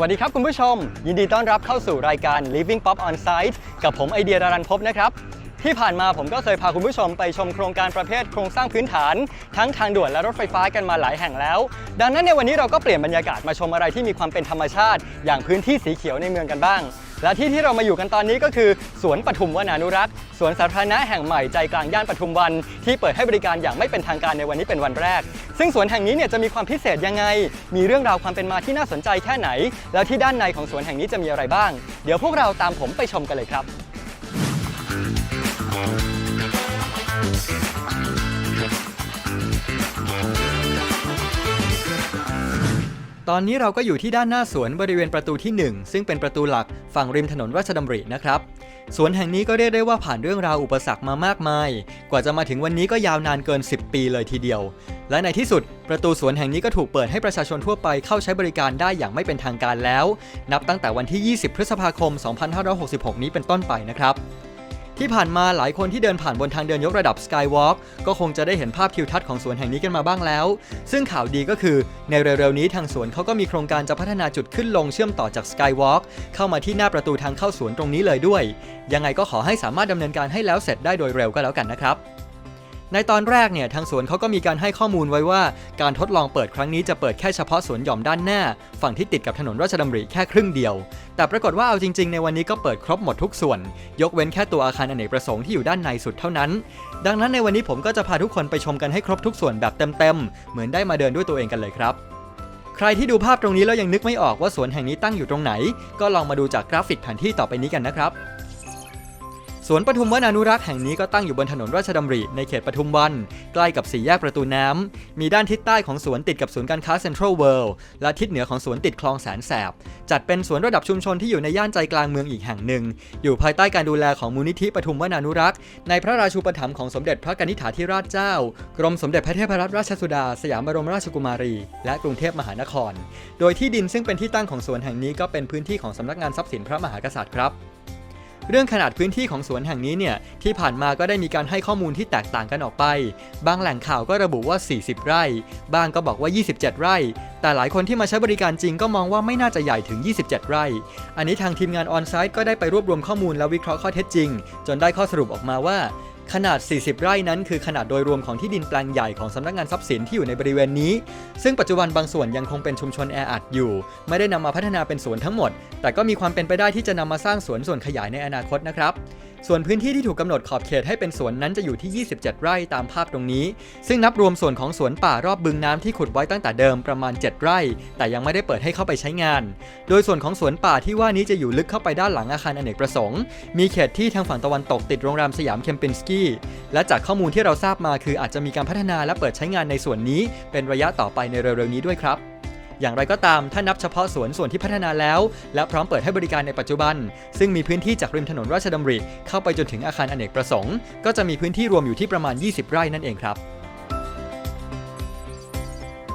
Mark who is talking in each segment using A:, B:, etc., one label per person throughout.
A: วัสดีครับคุณผู้ชม ยินดีต้อนรับเข้าสู่รายการ Living Pop on Site กับผมไอเดียดารันพบนะครับ ที่ผ่านมาผมก็เคยพาคุณผู้ชมไปชมโครงการประเภทโครงสร้างพื้นฐาน ทั้งทางด่วนและรถไฟฟ้ากันมาหลายแห่งแล้ว ดังนั้นในวันนี้เราก็เปลี่ยนบรรยากาศมาชมอะไรที่มีความเป็นธรรมชาติ อย่างพื้นที่สีเขียวในเมืองกันบ้าง และที่ที่เรามาอยู่กันตอนนี้ก็คือ สวนปทุมวนานุรักษ์สวนสาธารณะแห่งใหม่ใจกลางย่านปทุมวัน ที่เปิดให้บริการอย่างไม่เป็นทางการในวันนี้เป็นวันแรก ซึ่งสวนแห่งนี้เนี่ยจะมีความพิเศษยังไง มีเรื่องราวความเป็นมาที่น่าสนใจแค่ไหน แล้วที่ด้านในของสวนแห่งนี้จะมีอะไรบ้าง เดี๋ยวพวกเราตามผมไปชมกันเลยครับ ตอนนี้เราก็อยู่ที่ด้านหน้าสวนบริเวณประตูที่ 1 ซึ่งเป็นประตูหลักฝั่งริมถนนราชดำรินะครับ สวนแห่งนี้ก็เรียกได้ว่าผ่านเรื่องราวอุปสรรคมามากมาย กว่าจะมาถึงวันนี้ก็ยาวนานเกิน 10 ปีเลยทีเดียว และในที่สุด ประตูสวนแห่งนี้ก็ถูกเปิดให้ประชาชนทั่วไปเข้าใช้บริการได้อย่างไม่เป็นทางการแล้ว นับตั้งแต่วันที่ 20 พฤษภาคม 2566 นี้เป็นต้นไปนะครับ ที่ผ่านมาหลายคนที่เดินผ่านบนทางเดินยกระดับ Skywalk ก็คงจะได้เห็นภาพทิวทัศน์ของสวนแห่งนี้กันมาบ้างแล้ว ซึ่งข่าวดีก็คือในเร็วๆนี้ทางสวนเขาก็มีโครงการจะพัฒนาจุดขึ้นลงเชื่อมต่อจาก Skywalk เข้ามาที่หน้าประตูทางเข้าสวนตรงนี้เลยด้วย ยังไงก็ขอให้สามารถดำเนินการให้แล้วเสร็จได้โดยเร็วก็แล้วกันนะครับ ในตอนแรกเนี่ยทางสวนเขาก็มีการให้ข้อมูลไว้ว่า การทดลองเปิดครั้งนี้จะเปิดแค่เฉพาะสวนหย่อมด้านหน้า ฝั่งที่ติดกับถนนราชดำริแค่ครึ่งเดียว แต่ปรากฏว่าเอาจริง ๆ ในวันนี้ก็เปิดครบหมดทุกส่วน ยกเว้นแค่ตัวอาคารอเนกประสงค์ที่อยู่ด้านในสุดเท่านั้น ดังนั้นในวันนี้ผมก็จะพาทุกคนไปชมกันให้ครบทุกส่วนแบบเต็มๆเหมือนได้มาเดินด้วยตัวเองกันเลยครับใครที่ดูภาพตรงนี้แล้วยังนึกไม่ออกว่าสวนแห่งนี้ตั้งอยู่ตรงไหน ก็ลองมาดูจากกราฟิกแผนที่ต่อไปนี้กันนะครับ สวนปทุมวันานุรักษ์แห่งนี้ก็ตั้งอยู่บนถนนราชดำริในเขตปทุมวัน ใกล้กับสี่แยกประตูน้ำ มีด้านทิศใต้ของสวนติดกับศูนย์การค้าเซ็นทรัลเวิลด์และทิศเหนือของสวนติดคลองแสนแสบ จัดเป็นสวนระดับชุมชนที่อยู่ในย่านใจกลางเมืองอีกแห่งหนึ่ง อยู่ภายใต้การดูแลของมูลนิธิปทุมวันานุรักษ์ ในพระราชูปถัมภ์ของสมเด็จพระกนิษฐาธิราชเจ้า กรมสมเด็จพระเทพรัตนราชสุดา สยามบรมราชกุมารี และกรุงเทพมหานคร โดยที่ดินซึ่งเป็นที่ตั้งของสวนแห่งนี้ก็เป็นพื้นที่ของสำนักงานทรัพย์สินพระมหากษัตริย์ครับ เรื่องขนาดพื้นที่ของสวนแห่งนี้เนี่ยที่ผ่านมาก็ได้มีการให้ข้อมูลที่แตกต่างกันออกไป บางแหล่งข่าวก็ระบุว่า 40 ไร่ บางก็บอกว่า 27 ไร่ แต่หลายคนที่มาใช้บริการจริงก็มองว่าไม่น่าจะใหญ่ถึง 27 ไร่ อันนี้ทางทีมงานออนไซต์ก็ได้ไปรวบรวมข้อมูลและวิเคราะห์ข้อเท็จจริง จนได้ข้อสรุปออกมาว่า ขนาด 40 ไร่นั้นคือขนาดโดยรวมของที่ดินแปลงใหญ่ของสำนักงานทรัพย์สินที่อยู่ในบริเวณนี้ ซึ่งปัจจุบันบางส่วนยังคงเป็นชุมชนแออัดอยู่ ไม่ได้นำมาพัฒนาเป็นสวนทั้งหมด แต่ก็มีความเป็นไปได้ที่จะนำมาสร้างสวนส่วนขยายในอนาคตนะครับ ส่วนพื้นที่ที่ถูกกำหนดขอบเขตให้เป็นสวนนั้นจะอยู่ที่ 27 ไร่ตามภาพตรงนี้ ซึ่งนับรวมส่วนของสวนป่ารอบบึงน้ำที่ขุดไว้ตั้งแต่เดิมประมาณ 7 ไร่ แต่ยังไม่ได้เปิดให้เข้าไปใช้งาน โดยส่วนของสวนป่าที่ว่านี้จะอยู่ลึกเข้าไปด้านหลังอาคารอเนกประสงค์ มีเขตที่ทางฝั่งตะวันตกติดโรงแรมสยามเคมปินสกี้และจากข้อมูลที่เราทราบมาคืออาจจะมีการพัฒนาและเปิดใช้งานในส่วนนี้ เป็นระยะต่อไปในเร็วๆนี้ด้วยครับ อย่างไรก็ตามถ้านับเฉพาะสวนส่วนที่พัฒนาแล้ว และพร้อมเปิดให้บริการในปัจจุบัน ซึ่งมีพื้นที่จากริมถนนราชดำริเข้าไปจนถึงอาคารอเนกประสงค์ ก็จะมีพื้นที่รวมอยู่ที่ประมาณ 20 ไร่นั่นเองครับ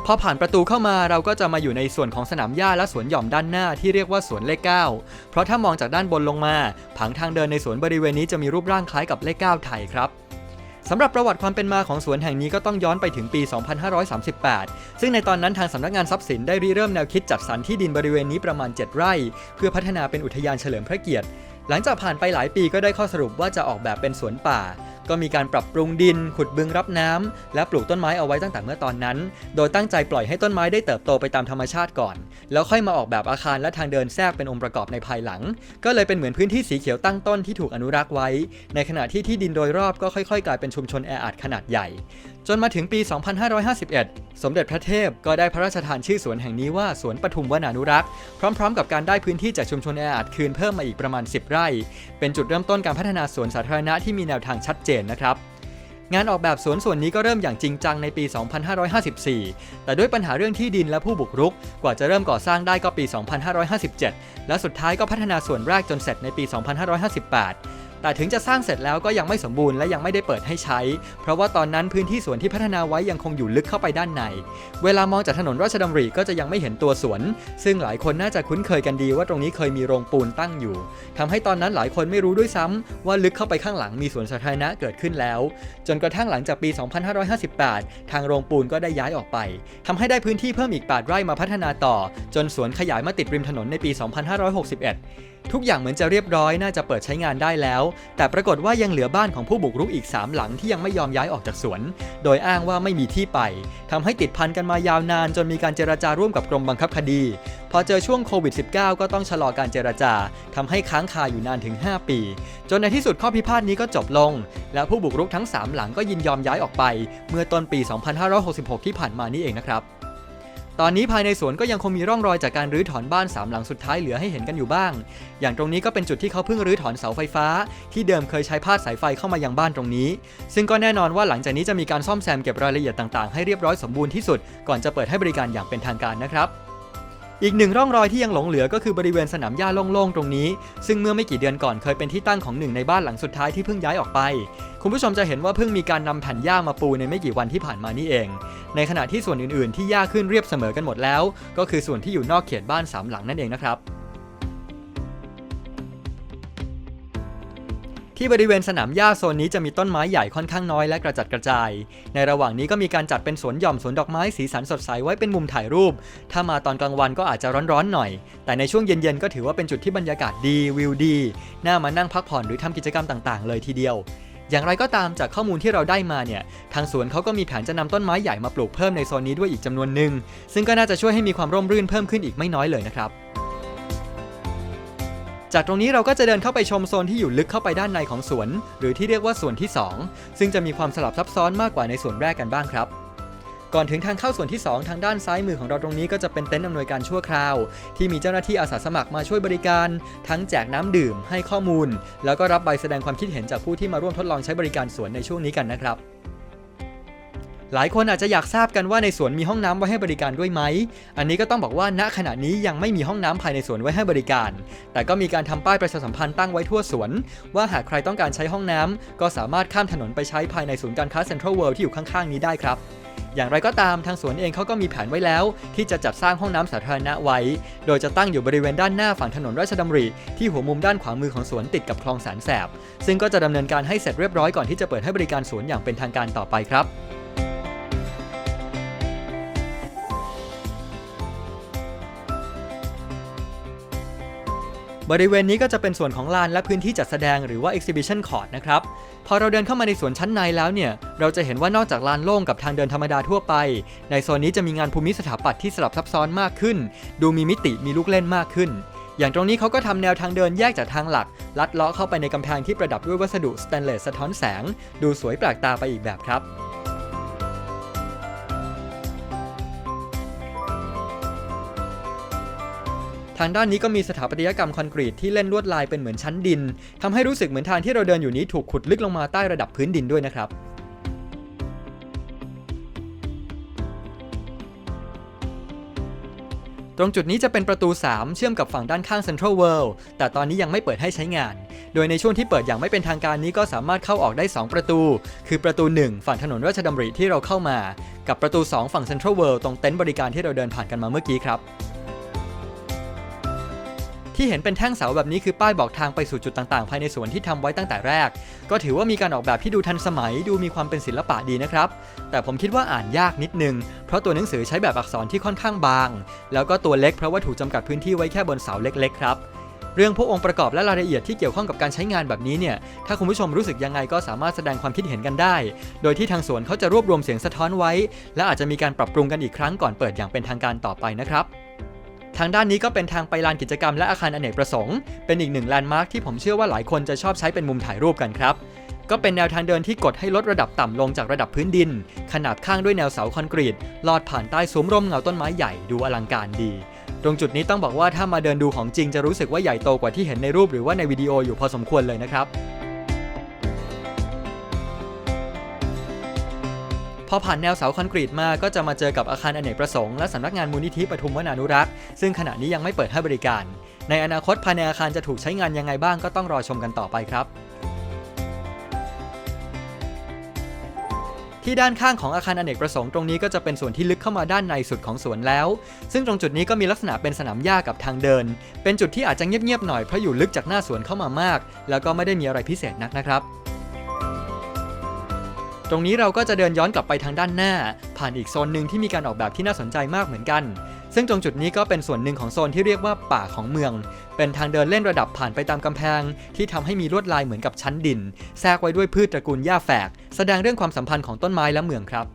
A: พอผ่านประตูเข้ามาเราก็จะมาอยู่ในส่วนของสนามหญ้าและสวนหย่อมด้านหน้าที่เรียกว่าสวนเลขเก้าเพราะถ้ามองจากด้านบนลงมา ผังทางเดินในสวนบริเวณนี้จะมีรูปร่างคล้ายกับเลขเก้าไทยครับ สำหรับประวัติความเป็นมาของสวนแห่งนี้ก็ต้องย้อนไปถึงปี 2538 ซึ่งในตอนนั้นทางสำนักงานทรัพย์สินได้ริเริ่มแนวคิดจัดสรรที่ดินบริเวณนี้ประมาณ 7 ไร่ เพื่อพัฒนาเป็นอุทยานเฉลิมพระเกียรติ หลังจากผ่านไปหลายปีก็ได้ข้อสรุปว่าจะออกแบบเป็นสวนป่า ก็มีการปรับปรุงดิน ขุดบึงรับน้ำและปลูกต้นไม้เอาไว้ตั้งแต่เมื่อตอนนั้น โดยตั้งใจปล่อยให้ต้นไม้ได้เติบโตไปตามธรรมชาติก่อน แล้วค่อยมาออกแบบอาคารและทางเดินแทรกเป็นองค์ประกอบในภายหลัง ก็เลยเป็นเหมือนพื้นที่สีเขียวตั้งต้นที่ถูกอนุรักษ์ไว้ ในขณะที่ที่ดินโดยรอบก็ค่อย ๆ กลายเป็นชุมชนแออัดขนาดใหญ่ จนมาถึงปี 2551 สมเด็จพระเทพก็ได้พระราชทานชื่อสวนแห่งนี้ว่าสวนปทุมวนานุรักษ์ พร้อมๆ กับการได้พื้นที่จากชุมชนแออัดคืนเพิ่มมาอีกประมาณ 10 ไร่ เป็นจุดเริ่มต้นการพัฒนาสวนสาธารณะที่มีแนวทางชัดเจนนะครับงานออกแบบสวนส่วนนี้ก็เริ่มอย่างจริงจังในปี 2554 แต่ด้วยปัญหาเรื่องที่ดินและผู้บุกรุก กว่าจะเริ่มก่อสร้างได้ก็ปี 2557 และสุดท้ายก็พัฒนาส่วนแรกจนเสร็จในปี 2558 แต่ถึงจะสร้างเสร็จแล้วก็ยังไม่สมบูรณ์และยังไม่ได้เปิดให้ใช้ เพราะว่าตอนนั้นพื้นที่สวนที่พัฒนาไว้ยังคงอยู่ลึกเข้าไปด้านใน เวลามองจากถนนราชดำริก็จะยังไม่เห็นตัวสวน ซึ่งหลายคนน่าจะคุ้นเคยกันดีว่าตรงนี้เคยมีโรงปูนตั้งอยู่ทำให้ตอนนั้นหลายคนไม่รู้ด้วยซ้ำว่าลึกเข้าไปข้างหลังมีสวนสาธารณะเกิดขึ้นแล้ว จนกระทั่งหลังจากปี 2558 ทางโรงปูนก็ได้ย้ายออกไปทำให้ได้พื้นที่เพิ่มอีก8ไร่มาพัฒนาต่อ จนสวนขยายมาติดริมถนนในปี 2561 ทุกอย่างเหมือนจะเรียบร้อยน่าจะเปิดใช้งานได้แล้ว แต่ปรากฏว่ายังเหลือบ้านของผู้บุกรุกอีก 3 หลังที่ยังไม่ยอมย้ายออกจากสวน โดยอ้างว่าไม่มีที่ไปทำให้ติดพันกันมายาวนาน จนมีการเจรจาร่วมกับกรมบังคับคดี พอเจอช่วงโควิด -19 ก็ต้องชะลอการเจรจาทำให้ค้างคาอยู่นานถึง 5 ปี จนในที่สุดข้อพิพาทนี้ก็จบลง และผู้บุกรุกทั้ง 3 หลังก็ยินยอมย้ายออกไป เมื่อต้นปี 2566 ที่ผ่านมานี่เองนะครับ ตอนนี้ภายในสวนก็ยังคงมีร่องรอยจากการรื้อถอนบ้านสามหลังสุดท้ายเหลือให้เห็นกันอยู่บ้าง อย่างตรงนี้ก็เป็นจุดที่เขาเพิ่งรื้อถอนเสาไฟฟ้า ที่เดิมเคยใช้พาดสายไฟเข้ามายังบ้านตรงนี้ ซึ่งก็แน่นอนว่าหลังจากนี้จะมีการซ่อมแซมเก็บรายละเอียดต่างๆ ให้เรียบร้อยสมบูรณ์ที่สุด ก่อนจะเปิดให้บริการอย่างเป็นทางการนะครับ อีกหนึ่งร่องรอยที่ยังหลงเหลือก็คือบริเวณสนามหญ้าโล่งๆตรงนี้ ซึ่งเมื่อไม่กี่เดือนก่อนเคยเป็นที่ตั้งของหนึ่งในบ้านหลังสุดท้ายที่เพิ่งย้ายออกไป คุณผู้ชมจะเห็นว่าเพิ่งมีการนำแผ่นหญ้ามาปูในไม่กี่วันที่ผ่านมานี่เอง ในขณะที่ส่วนอื่นๆ ที่หญ้าขึ้นเรียบเสมอกันหมดแล้ว ก็คือส่วนที่อยู่นอกเขตบ้านสามหลังนั่นเองนะครับ ที่บริเวณสนามหญ้าโซนนี้จะมีต้นไม้ใหญ่ค่อนข้างน้อยและกระจัดกระจาย ในระหว่างนี้ก็มีการจัดเป็นสวนหย่อมสวนดอกไม้สีสันสดใสไว้เป็นมุมถ่ายรูป ถ้ามาตอนกลางวันก็อาจจะร้อนๆหน่อย แต่ในช่วงเย็นๆก็ถือว่าเป็นจุดที่บรรยากาศดีวิวดีน่ามานั่งพักผ่อนหรือทำกิจกรรมต่างๆ เลยทีเดียวอย่างไรก็ตามจากข้อมูลที่เราได้มาเนี่ย ทางสวนเขาก็มีแผนจะนำต้นไม้ใหญ่มาปลูกเพิ่มในโซนนี้ด้วยอีกจำนวนหนึ่ง ซึ่งก็น่าจะช่วยให้มีความร่มรื่นเพิ่มขึ้นอีกไม่น้อยเลยนะครับ จากตรงนี้เราก็จะเดินเข้าไปชมโซนที่อยู่ลึกเข้าไปด้านในของสวน หรือที่เรียกว่าสวนที่ 2 ซึ่งจะมีความสลับซับซ้อนมากกว่าในส่วนแรกกันบ้างครับ ก่อนถึงทางเข้าส่วนที่ 2 ทางด้านซ้ายมือของเราตรงนี้ก็จะเป็นเต็นท์อำนวยการชั่วคราว ที่มีเจ้าหน้าที่อาสาสมัครมาช่วยบริการ ทั้งแจกน้ำดื่ม ให้ข้อมูล แล้วก็รับใบแสดงความคิดเห็นจากผู้ที่มาร่วมทดลองใช้บริการสวนในช่วงนี้กันนะครับ หลายคนอาจจะอยากทราบกันว่าในสวนมีห้องน้ำไว้ให้บริการด้วยไหม อันนี้ก็ต้องบอกว่าณขณะนี้ยังไม่มีห้องน้ำภายในสวนไว้ให้บริการ แต่ก็มีการทำป้ายประชาสัมพันธ์ตั้งไว้ทั่วสวน ว่าหากใครต้องการใช้ห้องน้ำก็สามารถข้ามถนนไปใช้ภายในศูนย์การค้าเซ็นทรัลเวิลด์ที่อยู่ข้างๆนี้ได้ครับอย่างไรก็ตามทางสวนเองเขาก็มีแผนไว้แล้ว ที่จะจัดสร้างห้องน้ำสาธารณะไว้ โดยจะตั้งอยู่บริเวณด้านหน้าฝั่งถนนราชดำริ ที่หัวมุมด้านขวามือของสวนติดกับคลองแสนแสบ ซึ่งก็จะดำเนินการให้เสร็จเรียบร้อยก่อนที่จะเปิดให้บริการสวนอย่างเป็นทางการต่อไปครับ บริเวณนี้ก็จะเป็นส่วนของลานและพื้นที่จัดแสดงหรือว่า exhibition court นะครับ พอเราเดินเข้ามาในสวนชั้นในแล้วเนี่ย เราจะเห็นว่านอกจากลานโล่งกับทางเดินธรรมดาทั่วไป ในโซนนี้จะมีงานภูมิสถาปัตย์ที่สลับซับซ้อนมากขึ้น ดูมีมิติมีลูกเล่นมากขึ้น อย่างตรงนี้เขาก็ทำแนวทางเดินแยกจากทางหลัก ลัดเลาะเข้าไปในกำแพงที่ประดับด้วยวัสดุสแตนเลสสะท้อนแสง ดูสวยแปลกตาไปอีกแบบครับ ทางด้านนี้ก็มีสถาปัตยกรรมคอนกรีตที่เล่นลวดลายเป็นเหมือนชั้นดินทำให้รู้สึกเหมือนทางที่เราเดินอยู่นี้ถูกขุดลึกลงมาใต้ระดับพื้นดินด้วยนะครับตรงจุดนี้จะเป็นประตู 3 เชื่อมกับฝั่งด้านข้าง Central World แต่ตอนนี้ยังไม่เปิดให้ใช้งาน โดยในช่วงที่เปิดอย่างไม่เป็นทางการนี้ก็สามารถเข้าออกได้ 2 ประตู คือประตู 1 ฝั่งถนนราชดำริที่เราเข้ามา กับประตู 2 ฝั่ง Central World ตรงเต็นท์บริการที่เราเดินผ่านกันมาเมื่อกี้ครับ ที่เห็นเป็นแท่งเสาแบบนี้คือป้ายบอกทางไปสู่จุดต่างๆ ภายในสวนที่ทำไว้ตั้งแต่แรก ก็ถือว่ามีการออกแบบที่ดูทันสมัยดูมีความเป็นศิลปะดีนะครับ แต่ผมคิดว่าอ่านยากนิดนึง เพราะตัวหนังสือใช้แบบอักษรที่ค่อนข้างบาง แล้วก็ตัวเล็กเพราะว่าถูกจำกัดพื้นที่ไว้แค่บนเสาเล็ก ๆ ครับเรื่องพวกองค์ประกอบและรายละเอียดที่เกี่ยวข้องกับการใช้งานแบบนี้เนี่ย ถ้าคุณผู้ชมรู้สึกยังไงก็สามารถแสดงความคิดเห็นกันได้ โดยที่ทางสวนเขาจะรวบรวมเสียงสะท้อนไว้ และอาจจะมีการปรับปรุงกันอีกครั้งก่อนเปิดอย่างเป็นทางการต่อไปนะครับ ทางด้านนี้ก็เป็นทางไปลานกิจกรรมและอาคารอเนกประสงค์ เป็นอีกหนึ่งแลนด์มาร์คที่ผมเชื่อว่าหลายคนจะชอบใช้เป็นมุมถ่ายรูปกันครับ ก็เป็นแนวทางเดินที่กดให้ลดระดับต่ำลงจากระดับพื้นดิน ขนาบข้างด้วยแนวเสาคอนกรีต ลอดผ่านใต้ซุ้มร่มเงาต้นไม้ใหญ่ดูอลังการดี ตรงจุดนี้ต้องบอกว่าถ้ามาเดินดูของจริงจะรู้สึกว่าใหญ่โตกว่าที่เห็นในรูปหรือว่าในวิดีโออยู่พอสมควรเลยนะครับ พอผ่านแนวเสาคอนกรีตมาก็จะมาเจอกับอาคารอเนกประสงค์และสำนักงานมูลนิธิปทุมวนานุรักษ์ ซึ่งขณะนี้ยังไม่เปิดให้บริการ ในอนาคตภายในอาคารจะถูกใช้งานยังไงบ้างก็ต้องรอชมกันต่อไปครับที่ด้านข้างของอาคารอเนกประสงค์ตรงนี้ก็จะเป็นส่วนที่ลึกเข้ามาด้านในสุดของสวนแล้ว ซึ่งตรงจุดนี้ก็มีลักษณะเป็นสนามหญ้ากับทางเดิน เป็นจุดที่อาจจะเงียบๆหน่อยเพราะอยู่ลึกจากหน้าสวนเข้ามามาก แล้วก็ไม่ได้มีอะไรพิเศษนักนะครับ ตรงนี้เราก็จะเดินย้อนกลับไปทางด้านหน้า ผ่านอีกโซนหนึ่งที่มีการออกแบบที่น่าสนใจมากเหมือนกัน ซึ่งตรงจุดนี้ก็เป็นส่วนหนึ่งของโซนที่เรียกว่าป่าของเมือง เป็นทางเดินเล่นระดับผ่านไปตามกำแพง ที่ทำให้มีลวดลายเหมือนกับชั้นดิน แทรกไว้ด้วยพืชตระกูลหญ้าแฝก แสดงเรื่องความสัมพันธ์ของต้นไม้และเมืองครับ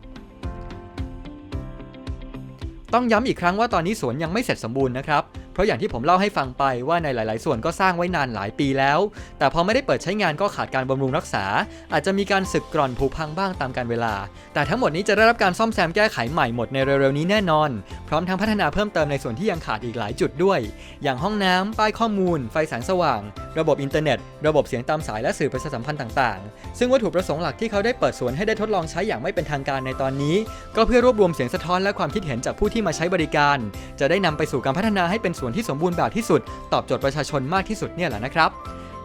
A: ต้องย้ำอีกครั้งว่าตอนนี้สวนยังไม่เสร็จสมบูรณ์นะครับ เพราะอย่างที่ผมเล่าให้ฟังไปว่าในหลาย ๆ ส่วนก็สร้างไว้นานหลายปีแล้ว แต่พอไม่ได้เปิดใช้งานก็ขาดการบำรุงรักษา อาจจะมีการสึกกร่อนผุพังบ้างตามกาลเวลา แต่ทั้งหมดนี้จะได้รับการซ่อมแซมแก้ไขใหม่หมดในเร็ว ๆ นี้แน่นอน พร้อมทั้งพัฒนาเพิ่มเติมในส่วนที่ยังขาดอีกหลายจุดด้วย อย่างห้องน้ำป้ายข้อมูล ไฟแสงสว่าง ระบบอินเทอร์เน็ต ระบบเสียงตามสายและสื่อประชาสัมพันธ์ต่าง ๆ ซึ่งวัตถุประสงค์หลักที่เขาได้เปิดสวนให้ได้ทดลองใช้อย่างไม่เป็นทางการในตอนนี้ ก็เพื่อรวบรวมเสียงสะท้อนและความคิดเห็นจากผู้ที่มาใช้บริการ จะได้นำไปสู่การพัฒนาให้เป็นสวนที่สมบูรณ์แบบที่สุด ตอบโจทย์ประชาชนมากที่สุดเนี่ยแหละนะครับ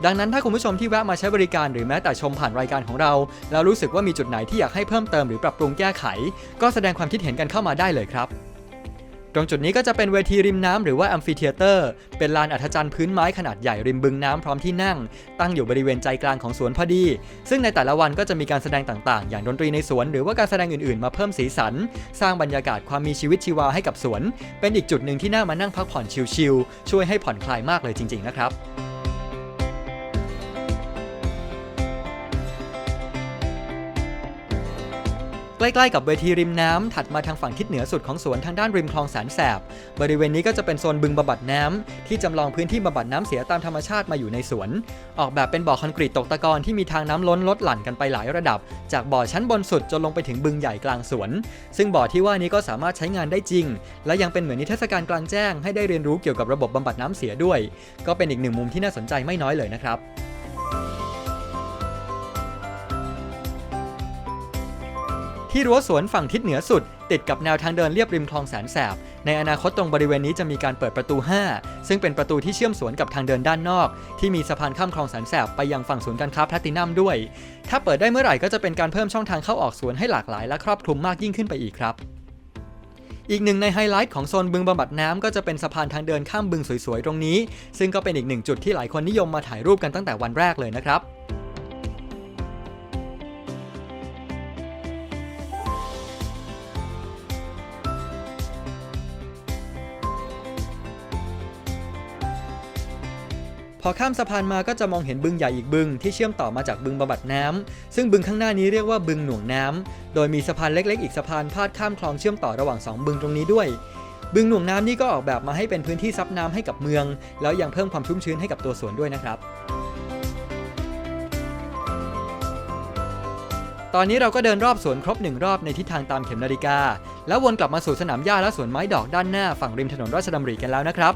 A: ดังนั้นถ้าคุณผู้ชมที่แวะมาใช้บริการหรือแม้แต่ชมผ่านรายการของเรา แล้วรู้สึกว่ามีจุดไหนที่อยากให้เพิ่มเติมหรือปรับปรุงแก้ไข ก็แสดงความคิดเห็นกันเข้ามาได้เลยครับ ตรงจุดนี้ก็จะเป็นเวทีริมน้ำหรือว่าแอมฟิเทเตอร์เป็นลานอัธจันทร์พื้นไม้ขนาดใหญ่ริมบึงน้ำพร้อมที่นั่ง ตั้งอยู่บริเวณใจกลางของสวนพอดี ซึ่งในแต่ละวันก็จะมีการแสดงต่างๆ อย่างดนตรีในสวนหรือว่าการแสดงอื่นๆ มาเพิ่มสีสัน สร้างบรรยากาศความมีชีวิตชีวาให้กับสวน เป็นอีกจุดหนึ่งที่น่ามานั่งพักผ่อนชิลๆช่วยให้ผ่อนคลายมากเลยจริง ๆ นะครับ ใกล้ๆกับเวทีริมน้ำถัดมาทางฝั่งทิศเหนือสุดของสวนทางด้านริมคลองแสนแสบ บริเวณนี้ก็จะเป็นโซนบึงบำบัดน้ำที่จำลองพื้นที่บำบัดน้ำเสียตามธรรมชาติมาอยู่ในสวน ออกแบบเป็นบ่อคอนกรีตตกตะกอนที่มีทางน้ำล้นลดหลั่นกันไปหลายระดับ จากบ่อชั้นบนสุดจนลงไปถึงบึงใหญ่กลางสวน ซึ่งบ่อที่ว่านี้ก็สามารถใช้งานได้จริง และยังเป็นเหมือนนิทรรศการกลางแจ้งให้ได้เรียนรู้เกี่ยวกับระบบบำบัดน้ำเสียด้วย ก็เป็นอีกหนึ่งมุมที่น่าสนใจไม่น้อยเลยนะครับ ที่รั้วสวนฝั่งทิศเหนือสุด ติดกับแนวทางเดินเรียบริมคลองแสนแสบ ในอนาคตตรงบริเวณนี้จะมีการเปิดประตู 5 ซึ่งเป็นประตูที่เชื่อมสวนกับทางเดินด้านนอก ที่มีสะพานข้ามคลองแสนแสบไปยังฝั่งศูนย์การค้าแพลตินัมด้วย ถ้าเปิดได้เมื่อไหร่ก็จะเป็นการเพิ่มช่องทางเข้าออกสวนให้หลากหลายและครอบคลุมมากยิ่งขึ้นไปอีกครับอีกหนึ่งในไฮไลท์ของโซนบึงบำบัดน้ำก็จะเป็นสะพานทางเดินข้ามบึงสวยๆ ตรงนี้ ซึ่งก็เป็นอีกหนึ่งจุดที่หลายคนนิยมมาถ่ายรูปกันตั้งแต่วันแรกเลยนะครับ พอข้ามสะพานมาก็จะมองเห็นบึงใหญ่อีกบึงที่เชื่อมต่อมาจากบึงบำบัดน้ำซึ่งบึงข้างหน้านี้เรียกว่าบึงหน่วงน้ำโดยมีสะพานเล็กๆ อีกสะพานพาดข้ามคลองเชื่อมต่อระหว่างสองบึงตรงนี้ด้วย บึงหน่วงน้ำนี่ก็ออกแบบมาให้เป็นพื้นที่ซับน้ำให้กับเมือง แล้วยังเพิ่มความชุ่มชื้นให้กับตัวสวนด้วยนะครับตอนนี้เราก็เดินรอบสวนครบหนึ่งรอบในทิศทางตามเข็มนาฬิกา แล้ววนกลับมาสู่สนามหญ้าและสวนไม้ดอกด้านหน้าฝั่งริมถนนราชดำริกันแล้วนะครับ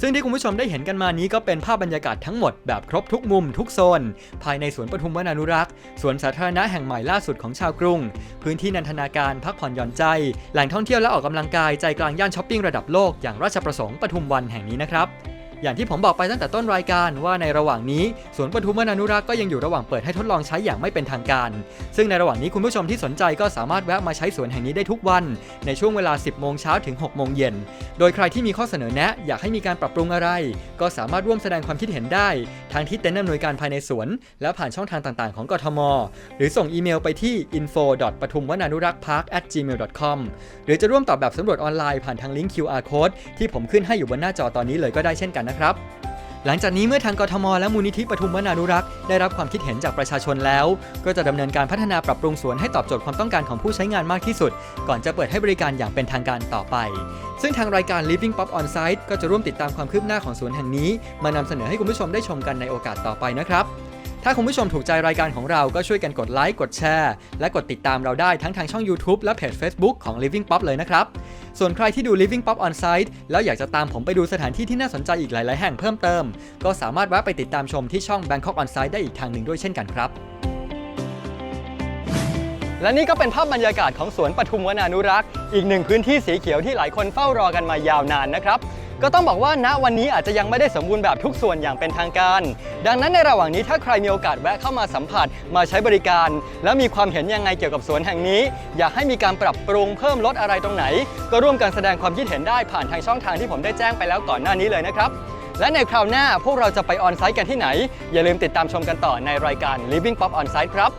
A: ซึ่งที่คุณผู้ชมได้เห็นกันมานี้ก็เป็นภาพบรรยากาศทั้งหมดแบบครบทุกมุมทุกโซน ภายในสวนปทุมวนานุรักษ์สวนสาธารณะแห่งใหม่ล่าสุดของชาวกรุง พื้นที่นันทนาการพักผ่อนหย่อนใจ แหล่งท่องเที่ยวและออกกำลังกายใจกลางย่านช้อปปิ้งระดับโลกอย่างราชประสงค์ปทุมวันแห่งนี้นะครับ อย่างที่ผมบอกไปตั้งแต่ต้นรายการว่าในระหว่างนี้สวนปทุมวนานุรักษ์ก็ยังอยู่ระหว่างเปิดให้ทดลองใช้อย่างไม่เป็นทางการ ซึ่งในระหว่างนี้คุณผู้ชมที่สนใจก็สามารถแวะมาใช้สวนแห่งนี้ได้ทุกวัน ในช่วงเวลา 10 โมงเช้าถึง 6 โมงเย็น โดยใครที่มีข้อเสนอแนะอยากให้มีการปรับปรุงอะไร ก็สามารถร่วมแสดงความคิดเห็นได้ทางที่เต็นท์อำนวยการภายในสวน และผ่านช่องทางต่างๆ ของกทม หรือส่งอีเมลไปที่ info ปทุมวนานุรักษ์ park gmail com หรือจะร่วมตอบแบบสำรวจออนไลน์ผ่านทางลิงก์ QR code ที่ผมขึ้นให้อยู่บนหน้าจอตอนนี้เลยก็ได้เช่นกันนะครับ หลังจากนี้เมื่อทางกทม และมูลนิธิปทุมวนานุรักษ์ได้รับความคิดเห็นจากประชาชนแล้ว ก็จะดำเนินการพัฒนาปรับปรุงสวนให้ตอบโจทย์ความต้องการของผู้ใช้งานมากที่สุด ก่อนจะเปิดให้บริการอย่างเป็นทางการต่อไป ซึ่งทางรายการ Living Pop On Site ก็จะร่วมติดตามความคืบหน้าของสวนแห่งนี้ มานำเสนอให้คุณผู้ชมได้ชมกันในโอกาสต่อไปนะครับ ถ้าคุณผู้ชมถูกใจรายการของเราก็ช่วยกันกดไลค์กดแชร์และกดติดตามเราได้ทั้งทางช่อง YouTube และเพจ Facebook ของ Living Pop เลยนะครับ ส่วนใครที่ดู Living Pop On Site แล้วอยากจะตามผมไปดูสถานที่ที่น่าสนใจอีกหลาย ๆ แห่งเพิ่มเติม ก็สามารถแวะไปติดตามชมที่ช่อง Bangkok On Site ได้อีกทางหนึ่งด้วยเช่นกันครับ และนี่ก็เป็นภาพบรรยากาศของสวนปทุมวนานุรักษ์ อีกหนึ่งพื้นที่สีเขียวที่หลายคนเฝ้ารอกันมายาวนานนะครับ ก็ต้องบอกว่าณวันนี้อาจจะยังไม่ได้สมบูรณ์แบบทุกส่วนอย่างเป็นทางการ ดังนั้นในระหว่างนี้ถ้าใครมีโอกาสแวะเข้ามาสัมผัสมาใช้บริการ แล้วมีความเห็นยังไงเกี่ยวกับสวนแห่งนี้ อยากให้มีการปรับปรุงเพิ่มลดอะไรตรงไหน ก็ร่วมกันแสดงความคิดเห็นได้ผ่านทางช่องทางที่ผมได้แจ้งไปแล้วก่อนหน้านี้เลยนะครับและในคราวหน้าพวกเราจะไปออนไซต์กันที่ไหน อย่าลืมติดตามชมกันต่อในรายการ Living Pop On Site ครับ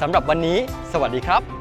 A: สำหรับวันนี้ สวัสดีครับ